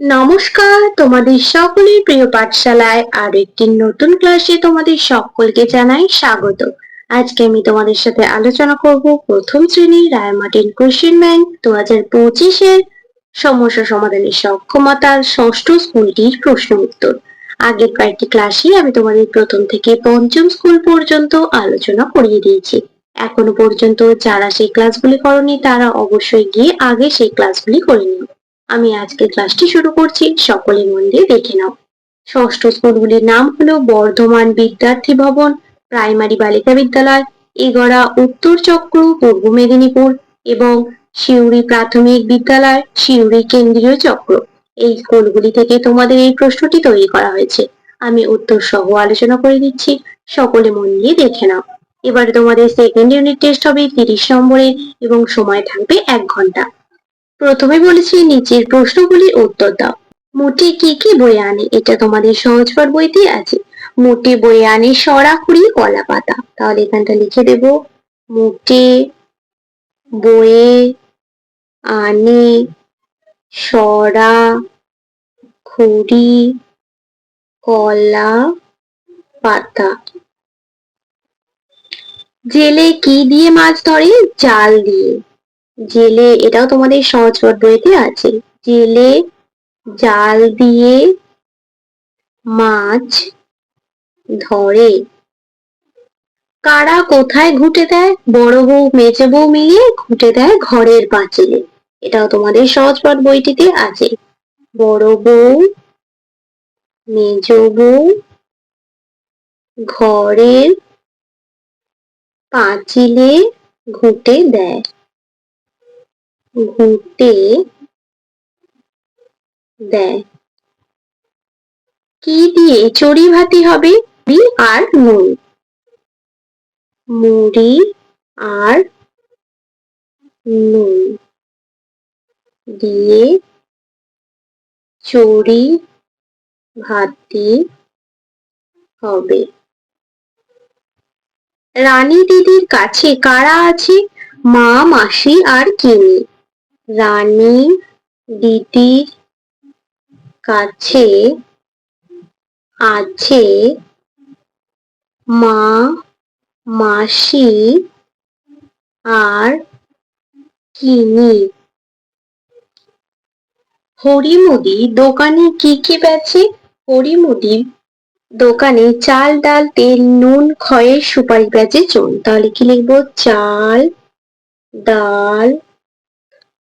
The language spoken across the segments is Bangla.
নমস্কার, তোমাদের সকলের প্রিয় পাঠশালায় আর একটি নতুন ক্লাসে তোমাদের সকলকে জানাই স্বাগত। আজকে আমি তোমাদের সাথে আলোচনা করব প্রথম শ্রেণির রায়মার্টিন কোশ্চেন ব্যাংক দু হাজার পঁচিশের সমস্যা সমাধানের সক্ষমতার ষষ্ঠ স্কুলটির প্রশ্ন উত্তর। আগের কয়েকটি ক্লাসে আমি তোমাদের প্রথম থেকে পঞ্চম স্কুল পর্যন্ত আলোচনা করিয়ে দিয়েছি। এখনও পর্যন্ত যারা সেই ক্লাসগুলি করনি, তারা অবশ্যই গিয়ে আগে সেই ক্লাসগুলি করে নিও। আমি আজকে ক্লাসটি শুরু করছি, সকলে মন দিয়ে দেখে নাও। ষষ্ঠ স্কুলগুলির নাম হলো বর্ধমান বিদ্যার্থী ভবন, প্রাইমারি বালিকা বিদ্যালয় এগড়া উত্তর চক্র, পূর্ব মেদিনীপুর এবং শিউরি প্রাথমিক বিদ্যালয় শিউরি কেন্দ্রীয় চক্র। এই স্কুলগুলি থেকে তোমাদের এই প্রশ্নটি তৈরি করা হয়েছে। আমি উত্তর সহ আলোচনা করে দিচ্ছি, সকলে মন দিয়ে দেখে নাও। এবারে তোমাদের সেকেন্ড ইউনিট টেস্ট হবে তিরিশ নম্বরের এবং সময় থাকবে এক ঘণ্টা। প্রথমে বলেছি, নিচের প্রশ্নগুলির উত্তর দাও। মোটে কি কি বই আনে? এটা তোমাদের সহজপাঠ বইতে আছে মোটে বই আনে সরাকুড়ি কলা পাতা। তাহলে এখানটা লিখে দেব। মোটে বয়ে আনে সরা খুড়ি কলা পাতা। জেলে কি দিয়ে মাছ ধরে? জাল দিয়ে। জেলে, এটাও তোমাদের সহজপাঠ বইতে আছে। জেলে জাল দিয়ে মাছ ধরে। কারা কোথায় ঘুটে দেয়? বড় বউ, মেজে বউ মিলিয়ে ঘুটে দেয় ঘরের পাঁচিলে। এটাও তোমাদের সহজপাঠ বইটিতে আছে। বড় বউ, মেজ বউ ঘরের পাঁচিলে ঘুটে দেয়। ঘুটে দেয়। কি দিয়ে চড়ি ভাতি হবে? মুড়ি আর নুন মুড়ি আর নুন দিয়ে চড়ি ভাতি হবে। রানী দিদির কাছে কারা আছে? মা, মাসি আর কিনি। রানী দিদির কাছে আছে মা, মাসি আর কিনি। হরিমুদি দোকানে কি কি বেচে? হরিমুদি দোকানে চাল, ডাল, তেল, নুন, খয়ের, সুপারি বেচে চুন তাহলে কি লিখব? চাল, ডাল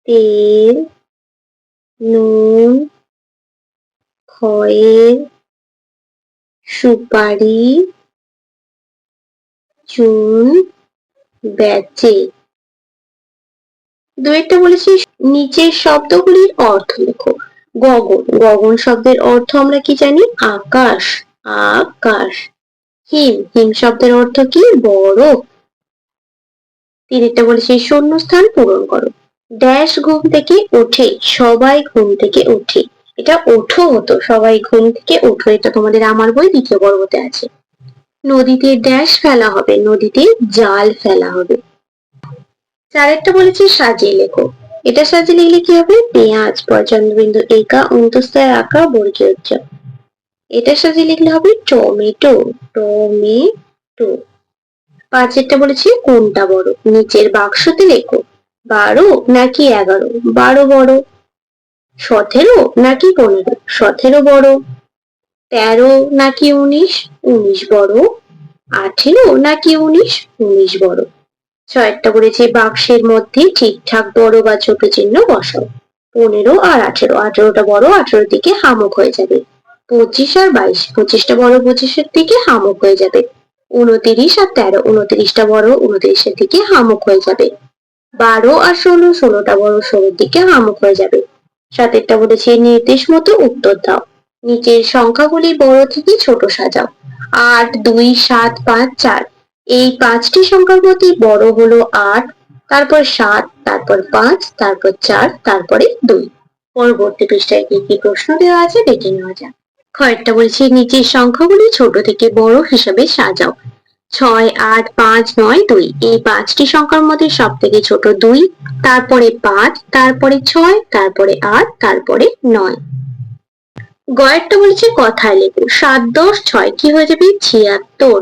তেল নুন, খয়ের, সুপারি, চুন বেচে দুয়েরটা বলেছি নিচের শব্দগুলির অর্থ লেখো। গগন। গগন শব্দের অর্থ আমরা কি জানি? আকাশ। আকাশ। হিম। হিম শব্দের অর্থ কি? বরফ। তিনেরটা বলেছি শূন্যস্থান পূরণ করো। ড্যাশ ঘুম থেকে ওঠে সবাই ঘুম থেকে ওঠে এটা ওঠো হতো, সবাই ঘুম থেকে ওঠো, এটা তোমাদের আমার বই দ্বিতীয় পর্বতে আছে। নদীতে ড্যাশ ফেলা হবে, নদীতে জাল ফেলা হবে। চারেরটা বলেছে সাজিয়ে লেখো। এটা সাজিয়ে লিখলে কি হবে? পেঁয়াজ পর্যন্তবিন্দু একা, অন্তস্থায় আঁকা, বর্গীয় উচ্চার এটা সাজিয়ে লিখলে হবে টমেটো টমেটো। পাঁচেরটা বলেছি কোনটা বড়? নিচের বাক্সতে লেখো। বারো নাকি এগারো? বারো বড়। সতেরো নাকি পনেরো? সতেরো বড়। তেরো নাকি উনিশ? উনিশ বড়। আঠেরো নাকি উনিশ? উনিশ বড়। ছয়টা বলেছে বাক্সের মধ্যে ঠিকঠাক বড় বা ছোট চিহ্ন বসাও। পনেরো আর আঠেরো। আঠেরোটা বড়, আঠেরোর দিকে হামক হয়ে যাবে। পঁচিশ আর বাইশ। পঁচিশটা বড় পঁচিশের দিকে হামক হয়ে যাবে। উনতিরিশ আর তেরো। উনতিরিশটা বড়, উনতিরিশের দিকে হামক হয়ে যাবে। বারো আর ষোলো, ষোলোটা বড় ষোলোর দিকে হামক হয়ে যাবে। সাতেরটা বলেছে, নির্দেশ মতো উত্তর দাও। নিচের সংখ্যাগুলি বড় থেকে ছোট সাজাও। আট, দুই, সাত, পাঁচ, চার। এই পাঁচটি সংখ্যার প্রতি বড় হলো আট, তারপর সাত, তারপর পাঁচ, তারপর চার, তারপরে দুই। পরবর্তী পৃষ্ঠায় কি কি প্রশ্ন দেওয়া আছে দেখে নেওয়া যাক। কয়েকটা বলছি, নিচের সংখ্যাগুলি ছোট থেকে বড় হিসাবে সাজাও। ছয় আট পাঁচ নয় দুই। এই পাঁচটি সংখ্যার মধ্যে সব থেকে ছোট দুই, তারপরে পাঁচ, তারপরে ছয়, তারপরে আট, তারপরে নয়। গয়েরটা বলেছে কথায় লেখো, সাত দশ ছয়, কি হয়ে যাবে? ছিয়াত্তর।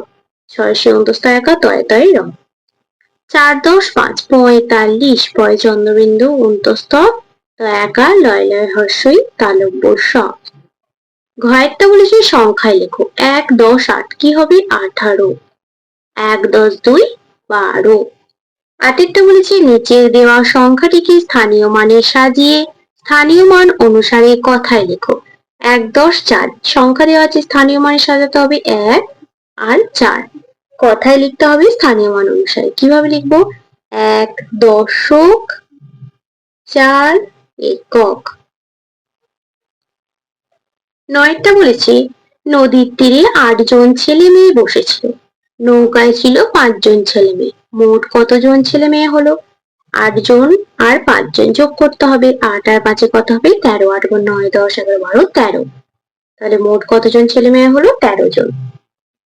ছয় সে অন্তস্থ একা, তয় তয় রং। চার দশ পাঁচ, পঁয়তাল্লিশ, পয় চন্দ্রবিন্দু অন্তস্থ একা, লয় লয় হর্ষই, তালব্য স। ঘয়েরটা বলেছে সংখ্যায় লেখো, এক দশ আট, কি হবে? আঠারো। এক, দশ, দুই, বারো। আটেরটা বলেছে, নিচের দেওয়া সংখ্যাটিকে স্থানীয় মানে সাজিয়ে, স্থানীয় মান অনুসারে কথায় লেখো। এক, দশ, চার। সংখ্যা দেওয়া আছে স্থানীয় মানে সাজাতে হবে এক আর চার। কথায় লিখতে হবে স্থানীয় মান অনুসারে। কীভাবে লিখব? এক, দশক, চার, একক। নয়টা বলেছে, নদীর তীরে আটজন ছেলে মেয়ে বসেছিল। নৌকায় ছিল পাঁচজন ছেলে মেয়ে। মোট কতজন ছেলে মেয়ে হলো? আটজন আর পাঁচজন যোগ করতে হবে। আট আর পাঁচে কত হবে? তেরো। আট গুণ নয়, দশ, এগারো, বারো, তেরো। তাহলে মোট কতজন ছেলে মেয়ে হলো? তেরো জন।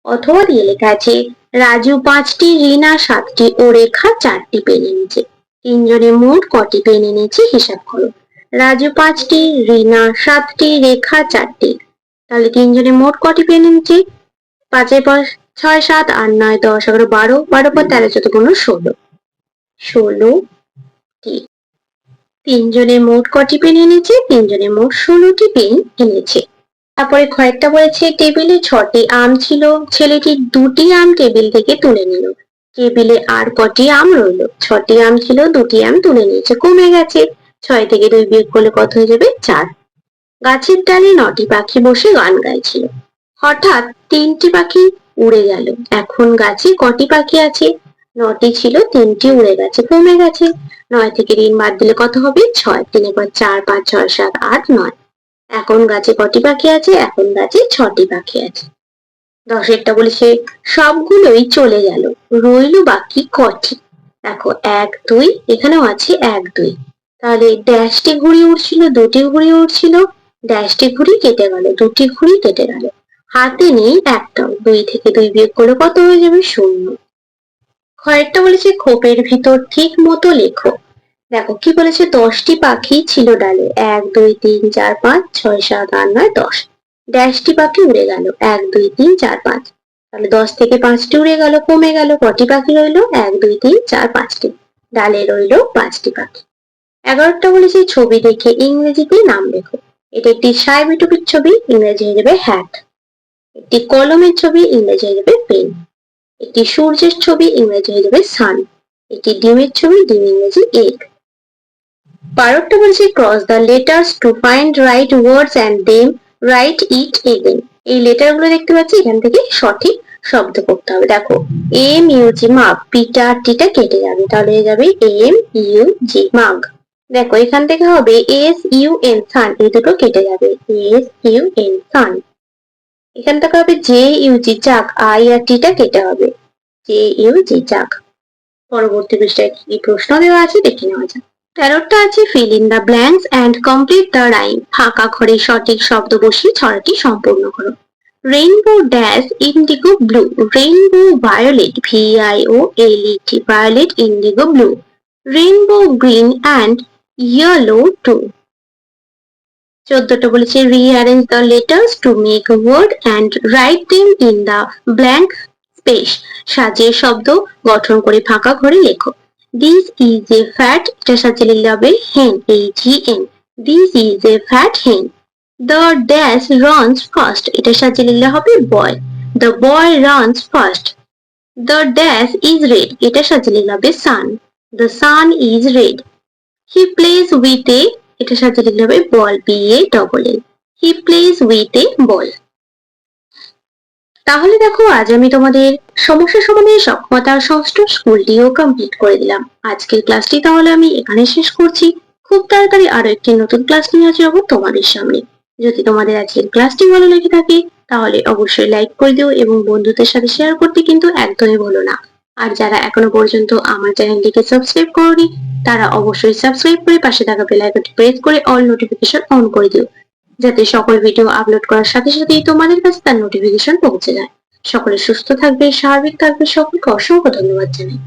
অথবা দিয়ে লেখা আছে, রাজু পাঁচটি, রিনা সাতটি ও রেখা চারটি পেন এনেছে তিনজনে মোট কটি পেন এনেছে হিসাব করো। রাজু পাঁচটি, রিনা সাতটি, রেখা চারটি। তাহলে তিনজনে মোট কটি পেন এনেছে পাঁচের পর ছয়, সাত, আট, নয়, দশ, এগারো, বারো বারো পর তেরো, চোদ্দ, পনেরো, ষোলো। ষোলো টি তিনজনে মোট কটি পেন এনেছে? তিনজনে মোট ষোলোটি পেন এনেছে। তারপরে কয়েকটা বলেছে, টেবিলে ছটি আম ছিল। ছেলেটি দুটি আম টেবিল থেকে তুলে নিল। টেবিলে আর কটি আম রইল? ছটি আম ছিল, দুটি আম তুলে নিয়েছে। কমে গেছে। ছয় থেকে দুই বিয়োগ করলে কত হয়ে যাবে? চার। গাছের ডালে নটি পাখি বসে গান গাইছিল। হঠাৎ তিনটি পাখি উড়ে গেল। এখন গাছে কটি পাখি আছে? নটি ছিল, তিনটি উড়ে গেছে, কমে গেছে। নয় থেকে ঋণ বাদ দিলে কত হবে? ছয়। তিনের পর চার, পাঁচ, ছয়, সাত, আট, নয়। এখন গাছে কটি পাখি আছে? এখন গাছে ছটি পাখি আছে। দশেরটা বলেছে সবগুলোই চলে গেল। রইল বাকি কটি। দেখো, এক, দুই, এখানেও আছে এক, দুই। তাহলে ড্যাশটি ঘুড়ি উঠছিল, দুটি ঘুড়ি উঠছিল। ড্যাশটি ঘুড়ি কেটে গেল, দুটি ঘুড়ি কেটে গেল। হাতে নেই একটাও দুই থেকে দুই বিয়োগ করলে কত হয়ে যাবে শূন্য। কয়েকটা বলেছে খোপের ভিতর ঠিক মতো লেখো। দেখো, কি বলেছে? দশটি পাখি ছিল ডালে। এক, দুই, তিন, চার, পাঁচ, ছয়, সাত, আট, নয়, দশ। ড্যাশটি পাখি উড়ে গেল। এক, দুই, তিন, চার, পাঁচ। তাহলে দশ থেকে পাঁচটি উড়ে গেল, কমে গেল, কটি পাখি রইল? এক, দুই, তিন, চার, পাঁচটি। ডালে রইল পাঁচটি পাখি। এগারোটা বলেছে ছবি দেখে ইংরেজিতে নাম লেখো। এটা একটি সাইবিটুপির ছবি, ইংরেজি হয়ে যাবে হ্যাট। একটি কলমের ছবি ইংরেজি হয়ে যাবে পেন। একটি সূর্যের ছবি ইংরেজি হয়ে যাবে সান। একটি ডিমের ছবি ডিম ইংরেজি এগ। বারোটা বলছে cross the letters to find right words and them write it again এই লেটারগুলো দেখতে পাচ্ছি, এখান থেকে সঠিক শব্দ করতে হবে। দেখো, এম, ইউ, জি, মাগ, পিটা, টিটা কেটে যাবে। তাহলে হয়ে যাবে এম, ইউ, জি, মাগ। দেখো, এখান থেকে হবে এস, ইউ, এন, সান। এই দুটো কেটে যাবে। S, U, N, sun. এখান থেকে হবে জে ইউ জি চাক আই আর টিটা কেটে হবে। জে ইউ জি চাক। পরবর্তী পৃষ্ঠায় কি প্রশ্ন দেওয়া আছে দেখে নেওয়া যাক। তেরোটা আছে fill in the blanks and complete the rhyme ফাঁকা ঘরে সঠিক শব্দ বসিয়ে ছড়াটি সম্পূর্ণ করো। Rainbow dash indigo blue rainbow violet V I O L E T violet indigo blue rainbow green and yellow to চোদ্দটা বলেছে rearrange the letters to make word and write them in the blank space সাজিয়ে শব্দ গঠন করে ফাঁকা ঘরে লেখো। দিস ইজ এ ফ্যাট এটা সাজিয়ে লিখলে হবে hen H E N this is a fat hen the dash runs first এটা সাজিয়ে লিখলে হবে boy the boy runs first the dash is red এটা সাজিয়ে লিখলে হবে sun the sun is red he plays with a এটা সাজিয়ে লিখলে হবে ball B A double A he plays with a ball তাহলে দেখো, আজ আমি তোমাদের সমস্যা সমাধানের সক্ষমতার ষষ্ঠ স্কুলটিও কমপ্লিট করে দিলাম। আজকের ক্লাসটি তাহলে আমি এখানে শেষ করছি। খুব তাড়াতাড়ি আরও একটি নতুন ক্লাস নিয়ে আসব তোমাদের সামনে। যদি তোমাদের আজকের ক্লাসটি ভালো লেগে থাকে, তাহলে অবশ্যই লাইক করে দিও এবং বন্ধুদের সাথে শেয়ার করতে কিন্তু একদমই ভুলো না। আর যারা এখনও পর্যন্ত আমার চ্যানেলটিকে সাবস্ক্রাইব করনি, তারা অবশ্যই সাবস্ক্রাইব করে পাশে থাকা বেল আইকনটি প্রেস করে অল নোটিফিকেশন অন করে দিও, যাতে সকল ভিডিও আপলোড করার সাথে সাথেই তোমাদের কাছে তার নোটিফিকেশন পৌঁছে যায়। সকলে সুস্থ থাকবে স্বাভাবিক থাকবে সকলকে অসংখ্য ধন্যবাদ জানাই।